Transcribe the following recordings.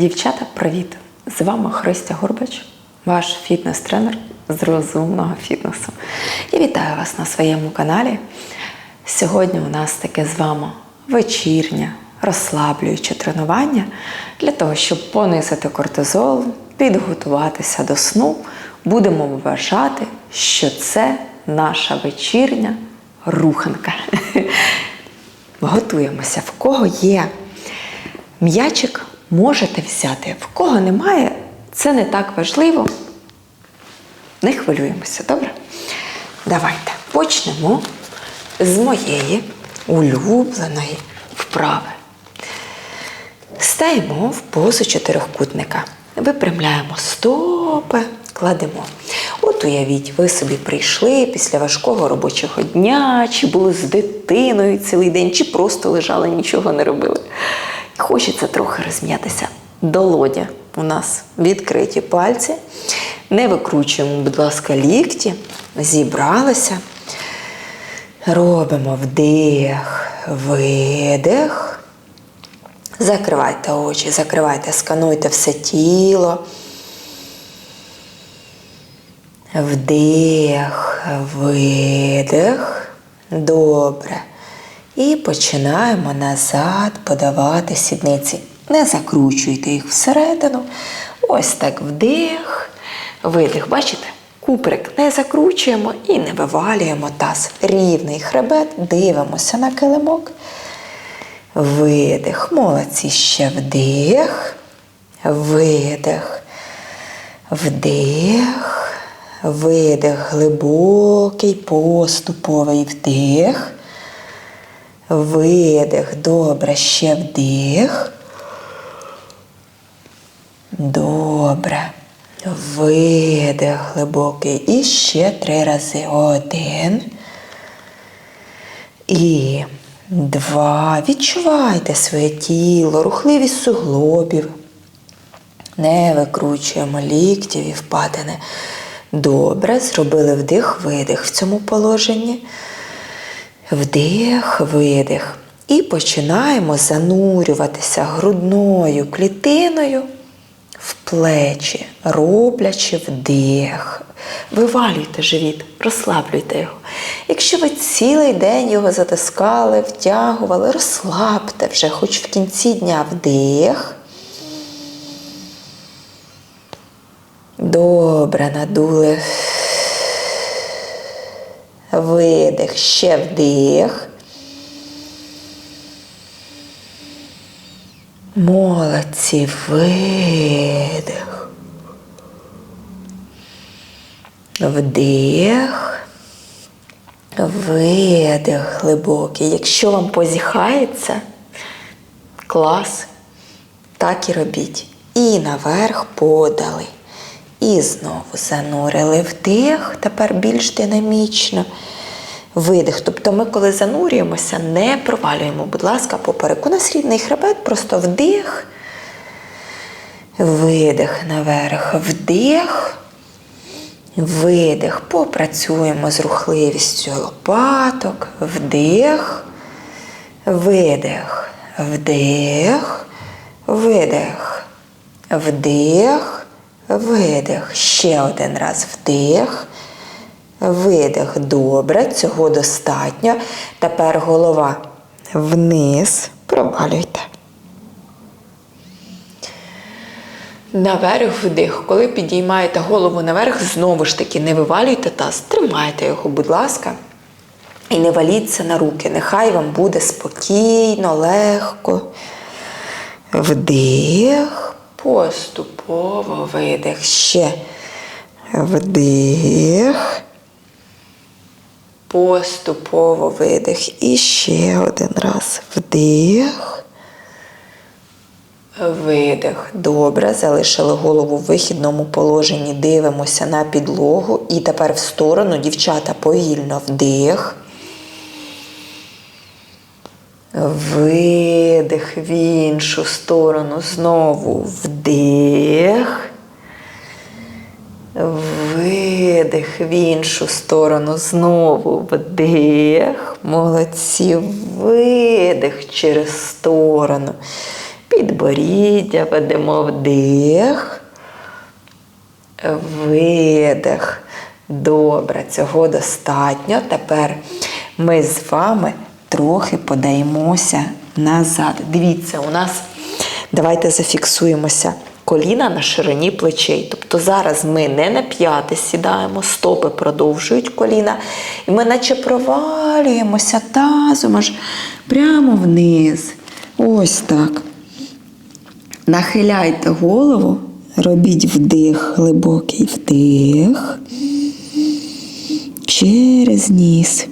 Дівчата, привіт! З вами Христя Горбач, ваш фітнес-тренер з розумного фітнесу. І вітаю вас на своєму каналі. Сьогодні у нас таке з вами вечірнє, розслаблююче тренування для того, щоб понизити кортизол, підготуватися до сну. Будемо вважати, що це наша вечірня руханка. Готуємося. В кого є м'ячик, можете взяти. В кого немає, це не так важливо. Не хвилюємося, добре? Давайте почнемо з моєї улюбленої вправи. Стаємо в позу чотирьохкутника. Випрямляємо стопи, кладемо. От уявіть, ви собі прийшли після важкого робочого дня, чи були з дитиною цілий день, чи просто лежали, нічого не робили. Хочеться трохи розм'ятися. Долодя у нас відкриті пальці. Не викручуємо, будь ласка, лікті, зібралися. Робимо вдих, видих. Закривайте очі, закривайте, скануйте все тіло. Вдих, видих. Добре. І починаємо назад подавати сідниці. Не закручуйте їх всередину. Ось так вдих, видих. Бачите? Куприк не закручуємо і не вивалюємо таз. Рівний хребет, дивимося на килимок. Видих. Молодці. Ще вдих. Видих. Вдих. Видих. Глибокий, поступовий вдих. Видих. Добре. Ще вдих. Добре. Видих глибокий. І ще три рази. Один. І два. Відчувайте своє тіло, рухливість суглобів. Не викручуємо ліктів і впадини. Добре, зробили вдих, видих в цьому положенні. Вдих, видих. І починаємо занурюватися грудною клітиною в плечі, роблячи вдих. Вивалюйте живіт, розслаблюйте його. Якщо ви цілий день його затискали, втягували, розслабте вже, хоч в кінці дня вдих. Добре, надули. Видих, ще вдих. Молодці, видих. Вдих. Видих глибокий. Якщо вам позіхається, клас, так і робіть. І наверх подали. І знову занурили вдих, тепер більш динамічно. Видих. Тобто ми, коли занурюємося, не провалюємо, будь ласка, поперек. У нас рівний хребет, просто вдих, видих наверх, вдих, видих. Попрацюємо з рухливістю лопаток, вдих, видих, вдих, видих, вдих, видих. Ще один раз вдих. Видих. Добре, цього достатньо. Тепер голова вниз. Провалюйте. Наверх вдих. Коли підіймаєте голову наверх, знову ж таки не вивалюйте таз, тримайте його, будь ласка. І не валіться на руки. Нехай вам буде спокійно, легко. Вдих. Поступово видих. Ще. Вдих. Поступово видих. І ще один раз. Вдих. Видих. Добре. Залишили голову в вихідному положенні. Дивимося на підлогу. І тепер в сторону, дівчата, повільно вдих. Видих в іншу сторону. Знову вдих. Видих в іншу сторону. Знову вдих. Молодці. Видих через сторону. Підборіддя ведемо вдих. Видих. Добре, цього достатньо. Тепер ми з вами трохи подаємося назад. Дивіться, у нас давайте зафіксуємося. Коліна на ширині плечей. Тобто зараз ми не на п'яти сідаємо, стопи продовжують коліна. І ми наче провалюємося тазом аж прямо вниз. Ось так. Нахиляйте голову, робіть вдих, глибокий вдих. Через ніс.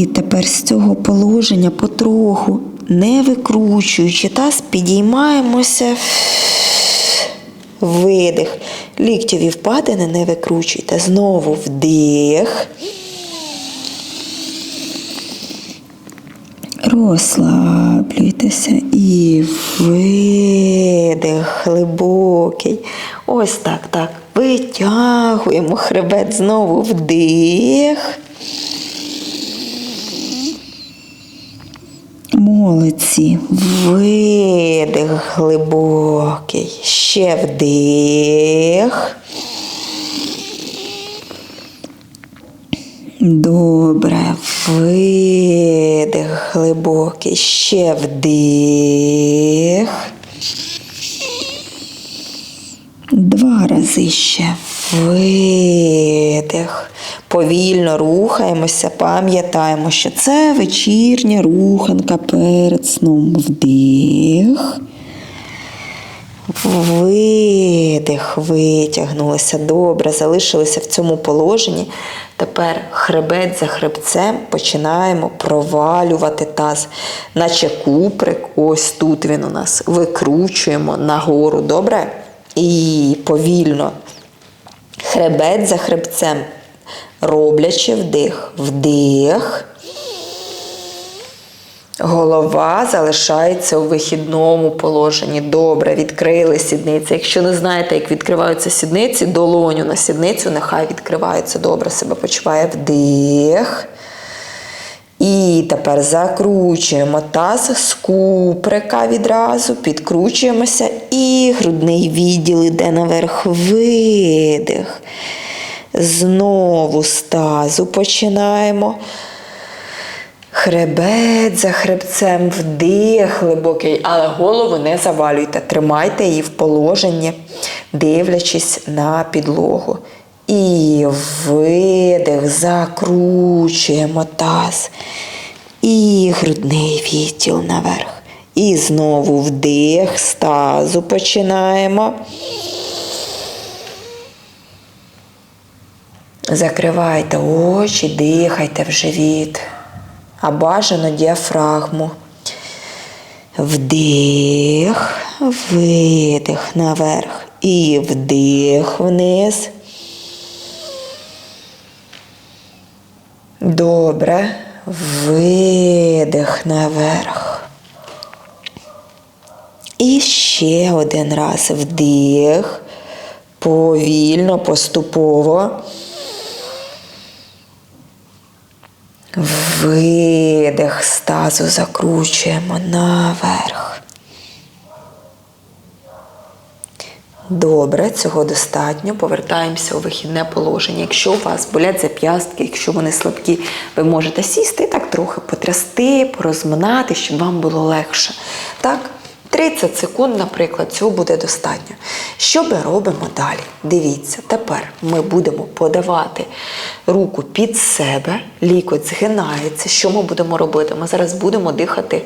І тепер з цього положення потроху, не викручуючи таз, підіймаємося. Видих. Ліктєві впадини не викручуйте. Знову вдих. Розслаблюйтеся і видих глибокий. Ось так, так. Витягуємо хребет знову вдих. Молодці. Видих глибокий. Ще вдих. Добре, видих глибокий, ще вдих. Два рази ще видих. Повільно рухаємося, пам'ятаємо, що це вечірня руханка перед сном. Вдих. Видих, витягнулися. Добре, залишилися в цьому положенні. Тепер хребет за хребцем починаємо провалювати таз, наче куприк. Ось тут він у нас. Викручуємо нагору. Добре? І повільно. Хребет за хребцем. Роблячи вдих. Вдих. Голова залишається у вихідному положенні. Добре, відкрили сідниці. Якщо не знаєте, як відкриваються сідниці, долоню на сідницю, нехай відкривається. Добре себе почуває вдих. І тепер закручуємо таз з куприка відразу, підкручуємося і грудний відділ іде наверх видих. Знову з тазу починаємо. Хребет за хребцем, вдих глибокий, але голову не завалюйте. Тримайте її в положенні, дивлячись на підлогу. І видих, закручуємо таз. І грудний відділ наверх. І знову вдих, з тазу починаємо. Закривайте очі, дихайте в живіт а бажано діафрагму. Вдих, видих наверх і вдих вниз. Добре, видих наверх. І ще один раз вдих, повільно, поступово. Видих з тазу закручуємо наверх. Добре, цього достатньо. Повертаємося у вихідне положення. Якщо у вас болять зап'ястки, якщо вони слабкі, ви можете сісти і так трохи потрясти, порозминати, щоб вам було легше. Так? 30 секунд, наприклад, цього буде достатньо. Що ми робимо далі? Дивіться, тепер ми будемо подавати руку під себе, лікоть згинається. Що ми будемо робити? Ми зараз будемо дихати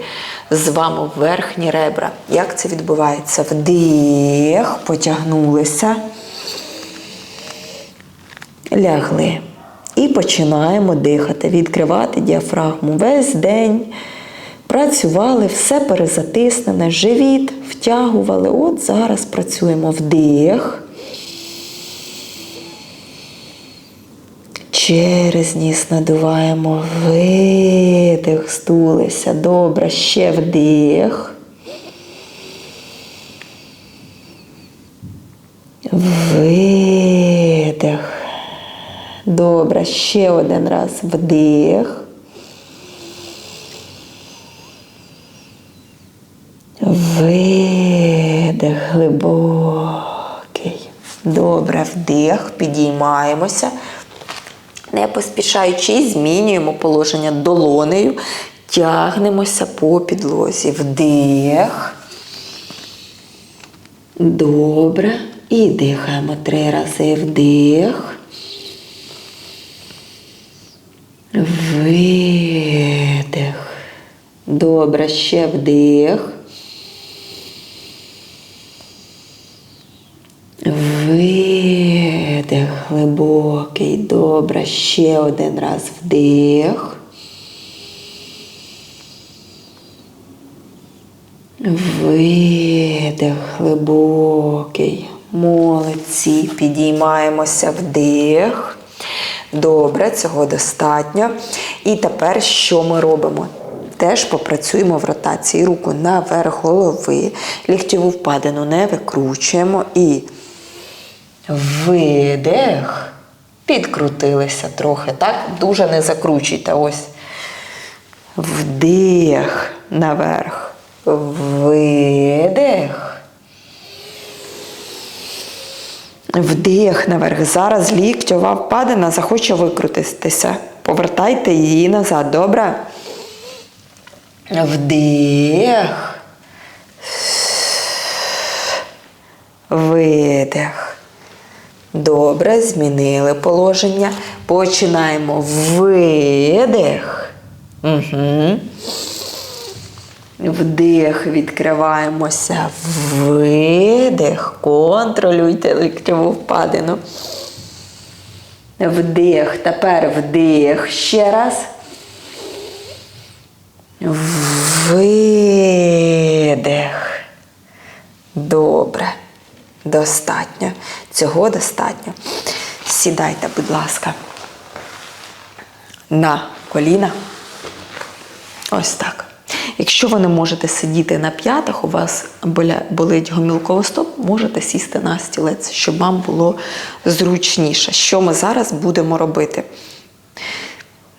з вами верхні ребра. Як це відбувається? Вдих, потягнулися, лягли. І починаємо дихати, відкривати діафрагму весь день. Працювали, все перезатиснене, живіт, втягували. От зараз працюємо вдих. Через ніс надуваємо видих, здулися. Добре, ще вдих. Видих. Добре, ще один раз вдих. Видих глибокий. Добре, вдих, підіймаємося. Не поспішаючи, змінюємо положення долонею, тягнемося по підлозі. Вдих. Добре. І дихаємо три рази вдих. Видих. Добре, ще вдих. Видих глибокий. Добре. Ще один раз вдих. Видих глибокий. Молодці. Підіймаємося вдих. Добре, цього достатньо. І тепер що ми робимо? Теж попрацюємо в ротації. Руку наверх голови, ліктьову впадину не викручуємо і видих. Підкрутилися трохи, так? Дуже не закручуйте. Ось. Вдих наверх. Видих. Вдих наверх. Зараз ліктьова впадина захоче викрутитися. Повертайте її назад. Добре? Вдих. Видих. Добре, змінили положення. Починаємо видих. Угу. Вдих, відкриваємося. Видих. Контролюйте ліктьову впадину. Вдих. Тепер вдих. Ще раз. Видих. Добре. Достатньо. Цього достатньо. Сідайте, будь ласка, на коліна. Ось так. Якщо ви не можете сидіти на п'ятах, у вас болить гомілковостоп, можете сісти на стілець, щоб вам було зручніше. Що ми зараз будемо робити?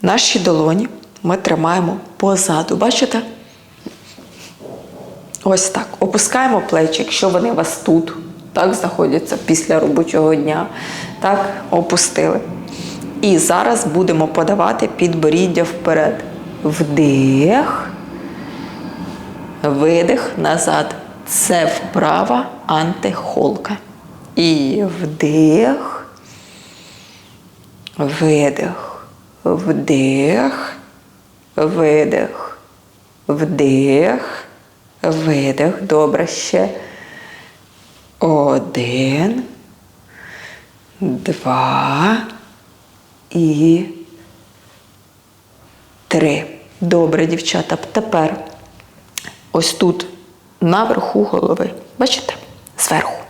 Наші долоні ми тримаємо позаду. Бачите? Ось так. Опускаємо плечі, якщо вони у вас тут, так, знаходяться після робочого дня. Так, опустили. І зараз будемо подавати підборіддя вперед. Вдих. Видих назад. Це вправа антихолка. І вдих. Видих. Вдих. Видих. Вдих. Видих. Добре ще. Один. Два. І три. Добре, дівчата. Тепер ось тут наверху голови. Бачите? Зверху.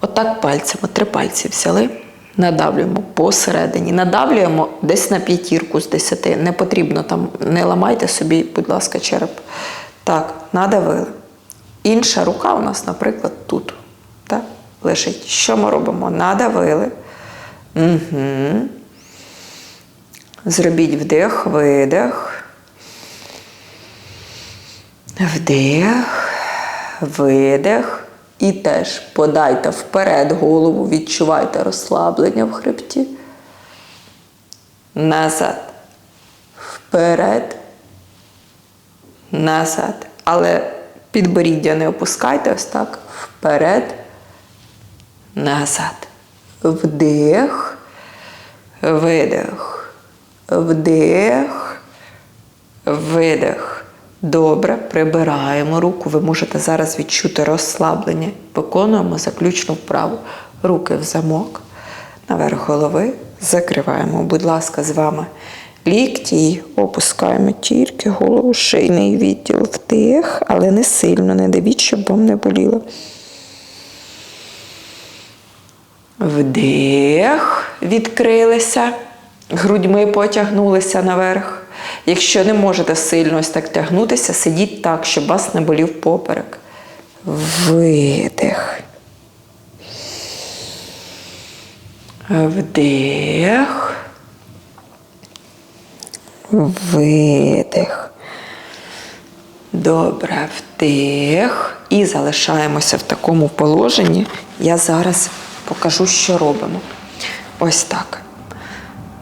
Отак пальцями, три пальці взяли, надавлюємо посередині. Надавлюємо десь на п'ятірку з десяти. Не потрібно там, не ламайте собі, будь ласка, череп. Так, надавили. Інша рука у нас, наприклад, тут. Лежить. Що ми робимо? Надавили. Угу. Зробіть вдих, видих. Вдих, видих. І теж подайте вперед голову, відчувайте розслаблення в хребті. Назад. Вперед. Назад. Але підборіддя не опускайте ось так. Вперед. Назад. Вдих. Видих. Вдих. Видих. Добре, прибираємо руку. Ви можете зараз відчути розслаблення. Виконуємо заключну вправу. Руки в замок, наверх голови. Закриваємо, будь ласка, з вами лікті. і Опускаємо тільки голову, шийний відділ вдих, але не сильно, не дивіть, щоб вам не боліло. Вдих, відкрилися, грудьми потягнулися наверх. Якщо не можете сильно ось так тягнутися, сидіть так, щоб вас не болів поперек. Видих. Вдих. Видих. Добре, вдих. І залишаємося в такому положенні. Я зараз покажу, що робимо. Ось так.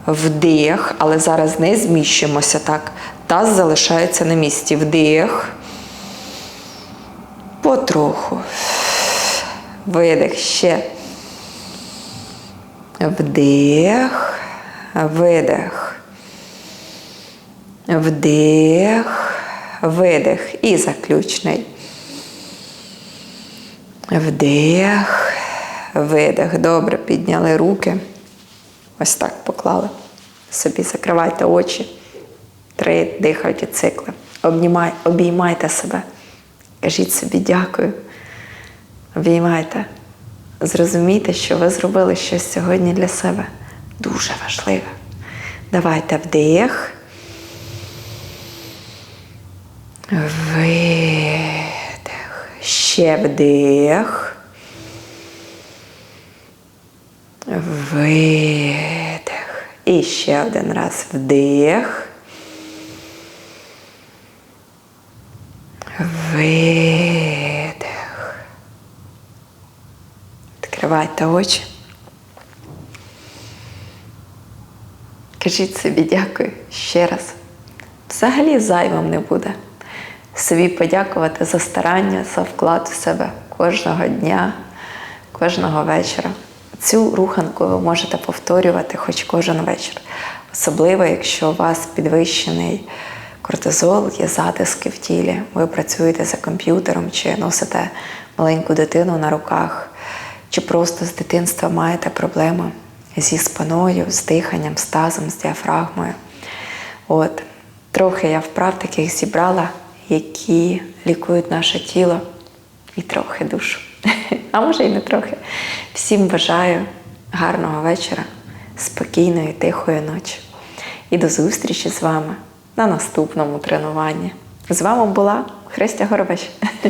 Вдих, але зараз не зміщуємося так. Таз залишається на місці. Вдих. Потроху. Видих ще. Вдих. Видих. Вдих. Видих. І заключний. Вдих. Видих. Добре, підняли руки. Ось так поклали. Собі закривайте очі. Три дихаючі цикли. Обнімай, обіймайте себе. Кажіть собі дякую. Обіймайте. Зрозумійте, що ви зробили щось сьогодні для себе дуже важливе. Давайте вдих. Видих. Ще вдих. Видих. І ще один раз вдих. Видих. Відкривайте очі. Кажіть собі дякую ще раз. Взагалі зайвим не буде. Собі подякувати за старання, за вклад в себе кожного дня, кожного вечора. Цю руханку ви можете повторювати хоч кожен вечір. Особливо, якщо у вас підвищений кортизол, є затиски в тілі, ви працюєте за комп'ютером чи носите маленьку дитину на руках, чи просто з дитинства маєте проблеми зі спиною, з диханням, з тазом, з діафрагмою. От, трохи я вправ таких зібрала, які лікують наше тіло і трохи душу. А може і не трохи. Всім бажаю гарного вечора, спокійної, тихої ночі. І до зустрічі з вами на наступному тренуванні. З вами була Христя Горбач.